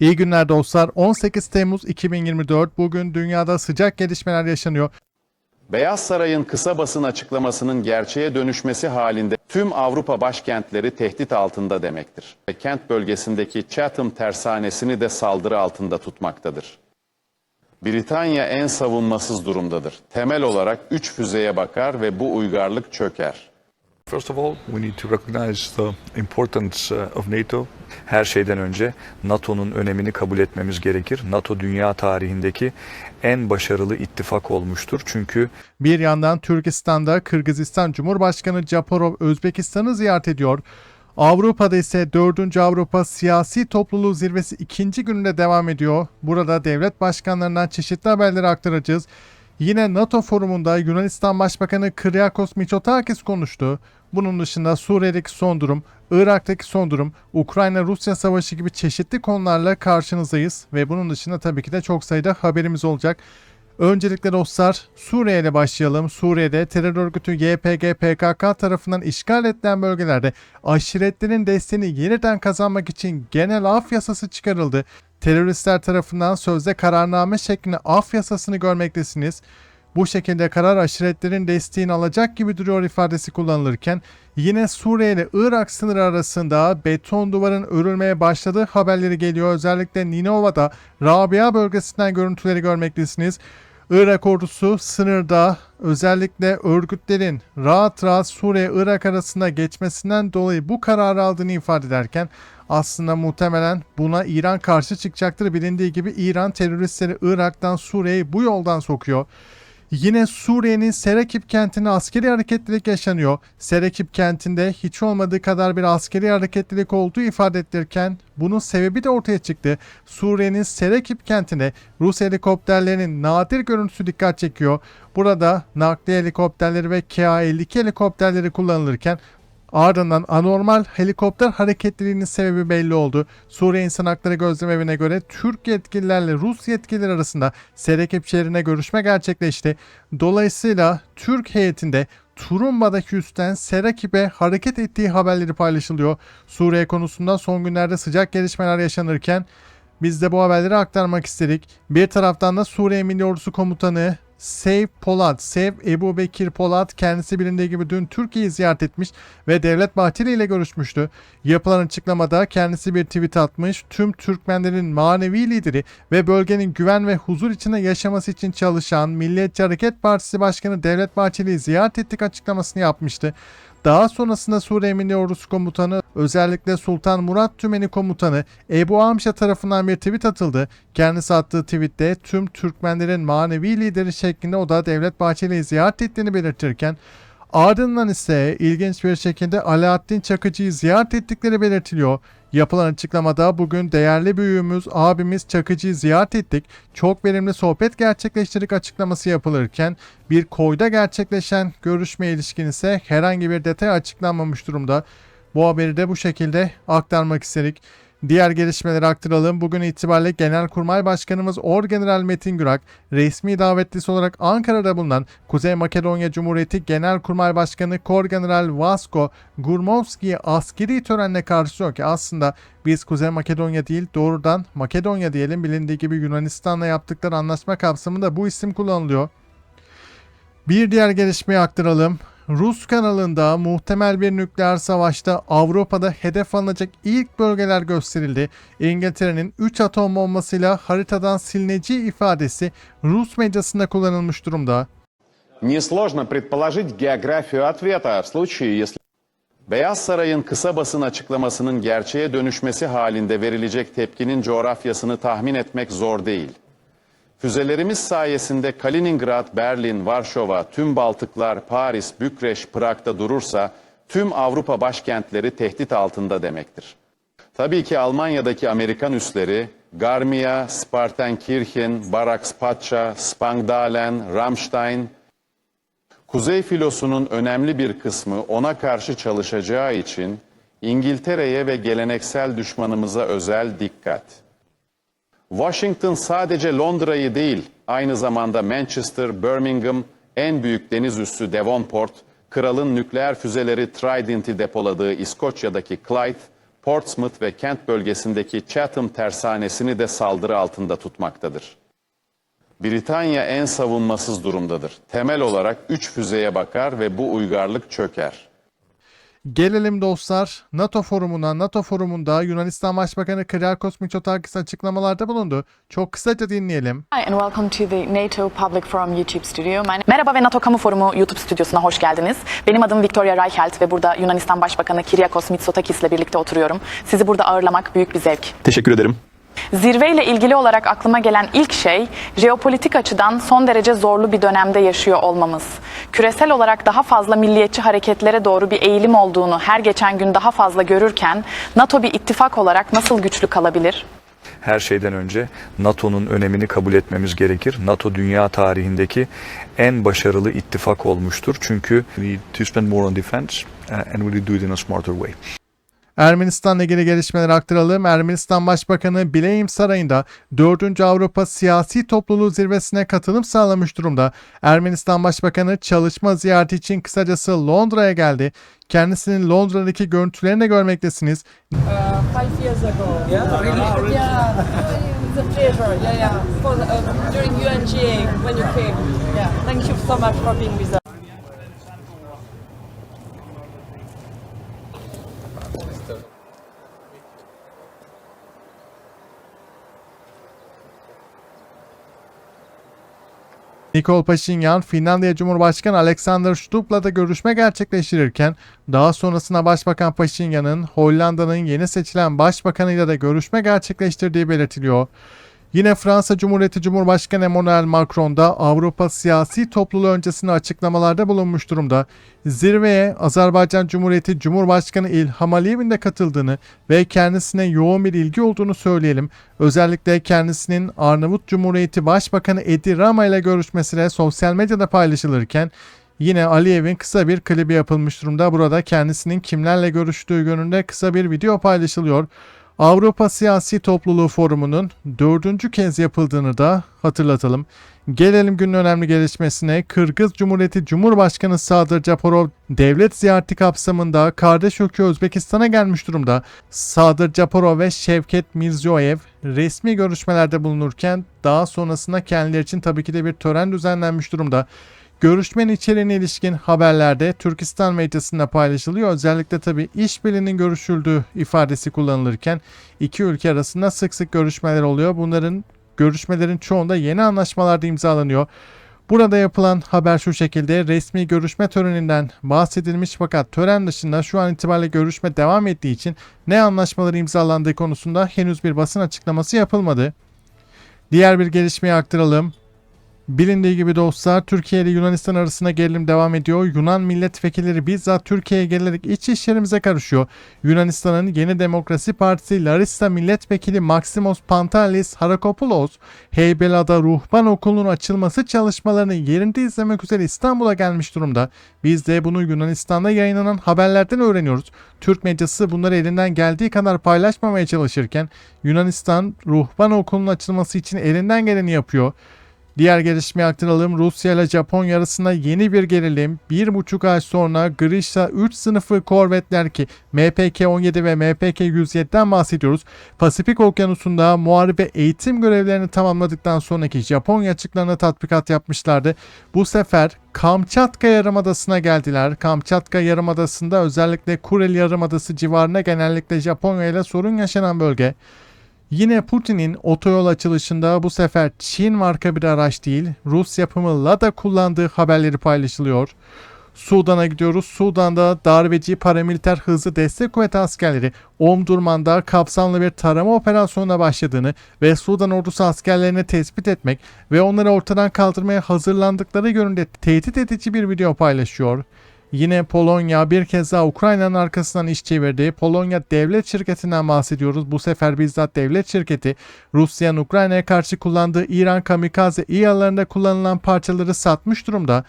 İyi günler dostlar. 18 Temmuz 2024 bugün dünyada sıcak gelişmeler yaşanıyor. Beyaz Saray'ın kısa basın açıklamasının gerçeğe dönüşmesi halinde tüm Avrupa başkentleri tehdit altında demektir. Kent bölgesindeki Chatham tersanesini de saldırı altında tutmaktadır. Britanya en savunmasız durumdadır. Temel olarak 3 füzeye bakar ve bu uygarlık çöker. First of all, we need to recognize the importance uh, of NATO. Her şeyden önce NATO'nun önemini kabul etmemiz gerekir. NATO dünya tarihindeki en başarılı ittifak olmuştur. Çünkü Bir yandan Türkistan'da Kırgızistan Cumhurbaşkanı Japarov Özbekistan'ı ziyaret ediyor. Avrupa'da ise 4. Avrupa Siyasi Topluluğu Zirvesi ikinci gününde devam ediyor. Burada devlet başkanlarından çeşitli haberleri aktaracağız. Yine NATO forumunda Yunanistan Başbakanı Kyriakos Mitsotakis konuştu. Bunun dışında Suriye'deki son durum, Irak'taki son durum, Ukrayna-Rusya savaşı gibi çeşitli konularla karşınızdayız. Ve bunun dışında tabii ki de çok sayıda haberimiz olacak. Öncelikle dostlar Suriye ile başlayalım. Suriye'de terör örgütü YPG PKK tarafından işgal edilen bölgelerde aşiretlerin desteğini yeniden kazanmak için genel af yasası çıkarıldı. Teröristler tarafından sözde kararname şeklinde af yasasını görmektesiniz. Bu şekilde karar aşiretlerin desteğini alacak gibi duruyor ifadesi kullanılırken yine Suriye ile Irak sınırı arasında beton duvarın örülmeye başladığı haberleri geliyor. Özellikle Ninova'da Rabia bölgesinden görüntüleri görmektesiniz. Irak ordusu sınırda özellikle örgütlerin rahat rahat Suriye-Irak arasında geçmesinden dolayı bu kararı aldığını ifade ederken aslında muhtemelen buna İran karşı çıkacaktır. Bilindiği gibi İran teröristleri Irak'tan Suriye'yi bu yoldan sokuyor. Yine Suriye'nin Serekip kentinde askeri hareketlilik yaşanıyor. Serekip kentinde hiç olmadığı kadar bir askeri hareketlilik olduğu ifade edilirken bunun sebebi de ortaya çıktı. Suriye'nin Serekip kentinde Rus helikopterlerinin nadir görüntüsü dikkat çekiyor. Burada nakliye helikopterleri ve KA-52 helikopterleri kullanılırken Ardından anormal helikopter hareketliliğinin sebebi belli oldu. Suriye İnsan Hakları Gözlem Evi'ne göre Türk yetkililerle Rus yetkililer arasında Serekip şehrine görüşme gerçekleşti. Dolayısıyla Türk heyetinde Turumba'daki üstten Serakip'e hareket ettiği haberleri paylaşılıyor. Suriye konusunda son günlerde sıcak gelişmeler yaşanırken biz de bu haberleri aktarmak istedik. Bir taraftan da Suriye Milli Ordusu Komutanı Seyf Polat, Seyf Ebu Bekir Polat kendisi bilindiği gibi dün Türkiye'yi ziyaret etmiş ve Devlet Bahçeli ile görüşmüştü. Yapılan açıklamada kendisi bir tweet atmış. Tüm Türkmenlerin manevi lideri ve bölgenin güven ve huzur içinde yaşaması için çalışan Milliyetçi Hareket Partisi Başkanı Devlet Bahçeli'yi ziyaret ettik açıklamasını yapmıştı. Daha sonrasında Suriye Milli Ordusu Komutanı özellikle Sultan Murat Tümeni Komutanı Ebu Amşa tarafından bir tweet atıldı. Kendisi attığı tweette tüm Türkmenlerin manevi lideri şeklinde o da Devlet Bahçeli'yi ziyaret ettiğini belirtirken Ardından ise ilginç bir şekilde Alaaddin Çakıcı'yı ziyaret ettikleri belirtiliyor. Yapılan açıklamada bugün değerli büyüğümüz abimiz Çakıcı'yı ziyaret ettik. Çok verimli sohbet gerçekleştirdik açıklaması yapılırken bir koyda gerçekleşen görüşme ilişkin ise herhangi bir detay açıklanmamış durumda. Bu haberi de bu şekilde aktarmak istedik. Diğer gelişmeleri aktaralım. Bugün itibariyle Genelkurmay Başkanımız Orgeneral Metin Gürak, resmi davetlisi olarak Ankara'da bulunan Kuzey Makedonya Cumhuriyeti Genelkurmay Başkanı Korgeneral Vasko Gurmovski'yi askeri törenle karşılıyor ki aslında biz Kuzey Makedonya değil doğrudan Makedonya diyelim bilindiği gibi Yunanistan'la yaptıkları anlaşma kapsamında bu isim kullanılıyor. Bir diğer gelişmeyi aktaralım. Rus kanalında muhtemel bir nükleer savaşta Avrupa'da hedef alınacak ilk bölgeler gösterildi. İngiltere'nin 3 atom bombasıyla haritadan silineceği ifadesi Rus medyasında kullanılmış durumda. Несложно предположить географию ответа в случае, если Beyaz Saray'ın kısa basın açıklamasının gerçeğe dönüşmesi halinde verilecek tepkinin coğrafyasını tahmin etmek zor değil. Füzelerimiz sayesinde Kaliningrad, Berlin, Varşova, tüm Baltıklar, Paris, Bükreş, Prag'da durursa tüm Avrupa başkentleri tehdit altında demektir. Tabii ki Almanya'daki Amerikan üsleri Garmia, Spartenkirchen, Barakspatça, Spangdalen, Ramstein, Kuzey filosunun önemli bir kısmı ona karşı çalışacağı için İngiltere'ye ve geleneksel düşmanımıza özel dikkat. Washington sadece Londra'yı değil, aynı zamanda Manchester, Birmingham, en büyük deniz üssü Devonport, kralın nükleer füzeleri Trident'i depoladığı İskoçya'daki Clyde, Portsmouth ve Kent bölgesindeki Chatham tersanesini de saldırı altında tutmaktadır. Britanya en savunmasız durumdadır. Temel olarak 3 füzeye bakar ve bu uygarlık çöker. Gelelim dostlar NATO forumuna. NATO forumunda Yunanistan Başbakanı Kyriakos Mitsotakis açıklamalarda bulundu. Çok kısaca dinleyelim. Hi and welcome to the NATO Public Forum YouTube studio. My- Merhaba ve NATO Kamu Forumu YouTube stüdyosuna hoş geldiniz. Benim adım Victoria Reichelt ve burada Yunanistan Başbakanı Kyriakos Mitsotakis ile birlikte oturuyorum. Sizi burada ağırlamak büyük bir zevk. Teşekkür ederim. Zirveyle ilgili olarak aklıma gelen ilk şey, jeopolitik açıdan son derece zorlu bir dönemde yaşıyor olmamız. Küresel olarak daha fazla milliyetçi hareketlere doğru bir eğilim olduğunu her geçen gün daha fazla görürken, NATO bir ittifak olarak nasıl güçlü kalabilir? Her şeyden önce NATO'nun önemini kabul etmemiz gerekir. NATO dünya tarihindeki en başarılı ittifak olmuştur. Çünkü we need to spend more on defense uh, and we do it in a smarter way. Ermenistan'la ilgili gelişmeleri aktaralım. Ermenistan Başbakanı Bileyim Sarayı'nda 4. Avrupa Siyasi Topluluğu Zirvesi'ne katılım sağlamış durumda. Ermenistan Başbakanı çalışma ziyareti için kısacası Londra'ya geldi. Kendisinin Londra'daki görüntülerini de görmektesiniz. five years ago. Yeah, really? Yeah, it's a pleasure. Yeah, yeah. For the, uh, during UNGA when you came. Yeah, thank you so much for being with us. Nikol Paşinyan, Finlandiya Cumhurbaşkanı Alexander Stubb'la da görüşme gerçekleştirirken daha sonrasında Başbakan Paşinyan'ın Hollanda'nın yeni seçilen başbakanıyla da görüşme gerçekleştirdiği belirtiliyor. Yine Fransa Cumhuriyeti Cumhurbaşkanı Emmanuel Macron da Avrupa siyasi topluluğu öncesinde açıklamalarda bulunmuş durumda. Zirveye Azerbaycan Cumhuriyeti Cumhurbaşkanı İlham Aliyev'in de katıldığını ve kendisine yoğun bir ilgi olduğunu söyleyelim. Özellikle kendisinin Arnavut Cumhuriyeti Başbakanı Edi Rama ile görüşmesine sosyal medyada paylaşılırken Yine Aliyev'in kısa bir klibi yapılmış durumda. Burada kendisinin kimlerle görüştüğü yönünde kısa bir video paylaşılıyor. Avrupa Siyasi Topluluğu Forumu'nun dördüncü kez yapıldığını da hatırlatalım. Gelelim günün önemli gelişmesine. Kırgız Cumhuriyeti Cumhurbaşkanı Sadır Japarov devlet ziyareti kapsamında kardeş ülke Özbekistan'a gelmiş durumda. Sadır Japarov ve Şevket Mirziyoyev resmi görüşmelerde bulunurken daha sonrasında kendileri için tabii ki de bir tören düzenlenmiş durumda. Görüşmenin içeriğine ilişkin haberlerde Türkistan medyasında paylaşılıyor. Özellikle tabi işbirliğinin görüşüldüğü ifadesi kullanılırken iki ülke arasında sık sık görüşmeler oluyor. Bunların görüşmelerin çoğunda yeni anlaşmalar da imzalanıyor. Burada yapılan haber şu şekilde resmi görüşme töreninden bahsedilmiş fakat tören dışında şu an itibariyle görüşme devam ettiği için ne anlaşmaları imzalandığı konusunda henüz bir basın açıklaması yapılmadı. Diğer bir gelişmeyi aktaralım. Bilindiği gibi dostlar Türkiye ile Yunanistan arasında gerilim devam ediyor. Yunan milletvekilleri bizzat Türkiye'ye gelerek iç işlerimize karışıyor. Yunanistan'ın Yeni Demokrasi Partisi Larissa milletvekili Maximos Pantalis Harakopoulos, Heybeliada Ruhban Okulu'nun açılması çalışmalarını yerinde izlemek üzere İstanbul'a gelmiş durumda. Biz de bunu Yunanistan'da yayınlanan haberlerden öğreniyoruz. Türk medyası bunları elinden geldiği kadar paylaşmamaya çalışırken Yunanistan Ruhban Okulu'nun açılması için elinden geleni yapıyor. Diğer gelişmeyi aktaralım. Rusya ile Japonya arasında yeni bir gerilim. Bir buçuk ay sonra Grisha 3 sınıfı korvetler ki MPK-17 ve MPK-107'den bahsediyoruz. Pasifik Okyanusu'nda muharebe eğitim görevlerini tamamladıktan sonraki Japonya açıklarına tatbikat yapmışlardı. Bu sefer Kamçatka Yarımadası'na geldiler. Kamçatka Yarımadası'nda özellikle Kuril Yarımadası civarına genellikle Japonya ile sorun yaşanan bölge. Yine Putin'in otoyol açılışında bu sefer Çin marka bir araç değil, Rus yapımı Lada kullandığı haberleri paylaşılıyor. Sudan'a gidiyoruz. Sudan'da darbeci paramiliter hızlı destek kuvveti askerleri Omdurman'da kapsamlı bir tarama operasyonuna başladığını ve Sudan ordusu askerlerini tespit etmek ve onları ortadan kaldırmaya hazırlandıkları yönünde tehdit edici bir video paylaşıyor. Yine Polonya bir kez daha Ukrayna'nın arkasından iş çevirdi. Polonya devlet şirketinden bahsediyoruz. Bu sefer bizzat devlet şirketi Rusya'nın Ukrayna'ya karşı kullandığı İran kamikaze İHA'larında kullanılan parçaları satmış durumda.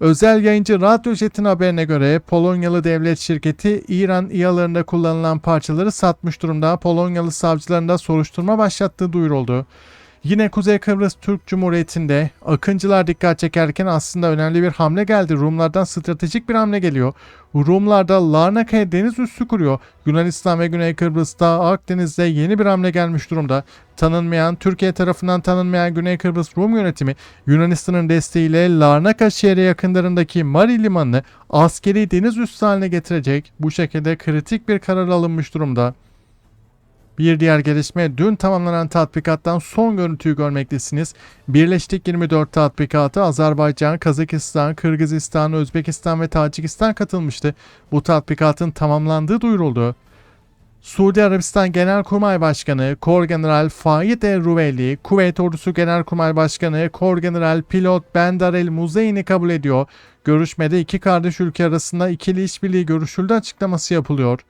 Özel yayıncı Radyo Jet'in haberine göre Polonyalı devlet şirketi İran İHA'larında kullanılan parçaları satmış durumda. Polonyalı savcıların da soruşturma başlattığı duyuruldu. Yine Kuzey Kıbrıs Türk Cumhuriyeti'nde Akıncılar dikkat çekerken aslında önemli bir hamle geldi. Rumlardan stratejik bir hamle geliyor. Rumlar da Larnaka'ya deniz üssü kuruyor. Yunanistan ve Güney Kıbrıs'ta Akdeniz'de yeni bir hamle gelmiş durumda. Tanınmayan, Türkiye tarafından tanınmayan Güney Kıbrıs Rum yönetimi Yunanistan'ın desteğiyle Larnaka şehri yakınlarındaki Mari limanını askeri deniz üssü haline getirecek. Bu şekilde kritik bir karar alınmış durumda. Bir diğer gelişme dün tamamlanan tatbikattan son görüntüyü görmektesiniz. Birleştik 24 tatbikatı Azerbaycan, Kazakistan, Kırgızistan, Özbekistan ve Tacikistan katılmıştı. Bu tatbikatın tamamlandığı duyuruldu. Suudi Arabistan Genelkurmay Başkanı Korgeneral Faid El Ruveli, Kuveyt Ordusu Genelkurmay Başkanı Korgeneral Pilot Bendar El Muzeyni kabul ediyor. Görüşmede iki kardeş ülke arasında ikili işbirliği görüşüldü açıklaması yapılıyor.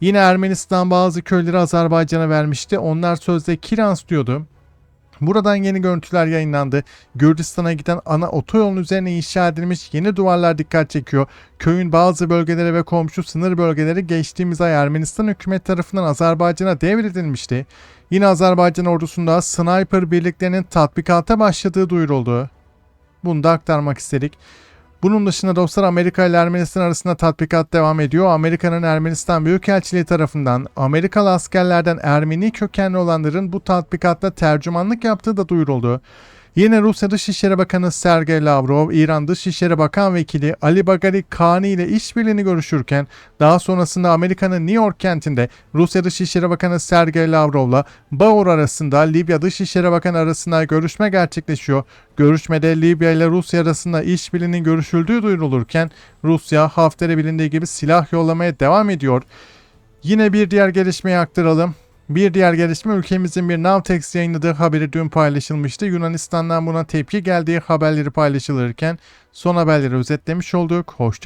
Yine Ermenistan bazı köyleri Azerbaycan'a vermişti. Onlar sözde Kirans diyordu. Buradan yeni görüntüler yayınlandı. Gürcistan'a giden ana otoyolun üzerine inşa edilmiş yeni duvarlar dikkat çekiyor. Köyün bazı bölgeleri ve komşu sınır bölgeleri geçtiğimiz ay Ermenistan hükümet tarafından Azerbaycan'a devredilmişti. Yine Azerbaycan ordusunda sniper birliklerinin tatbikata başladığı duyuruldu. Bunu da aktarmak istedik. Bunun dışında dostlar Amerika ile Ermenistan arasında tatbikat devam ediyor. Amerika'nın Ermenistan Büyükelçiliği tarafından Amerikalı askerlerden Ermeni kökenli olanların bu tatbikatta tercümanlık yaptığı da duyuruldu. Yine Rusya Dışişleri Bakanı Sergey Lavrov, İran Dışişleri Bakan Vekili Ali Bagari Kani ile işbirliğini görüşürken daha sonrasında Amerika'nın New York kentinde Rusya Dışişleri Bakanı Sergey Lavrov'la Bağur arasında Libya Dışişleri Bakanı arasında görüşme gerçekleşiyor. Görüşmede Libya ile Rusya arasında işbirliğinin görüşüldüğü duyurulurken Rusya Hafter'e bilindiği gibi silah yollamaya devam ediyor. Yine bir diğer gelişmeyi aktaralım. Bir diğer gelişme ülkemizin bir Navtex yayınladığı haberi dün paylaşılmıştı. Yunanistan'dan buna tepki geldiği haberleri paylaşılırken son haberleri özetlemiş olduk. Hoşça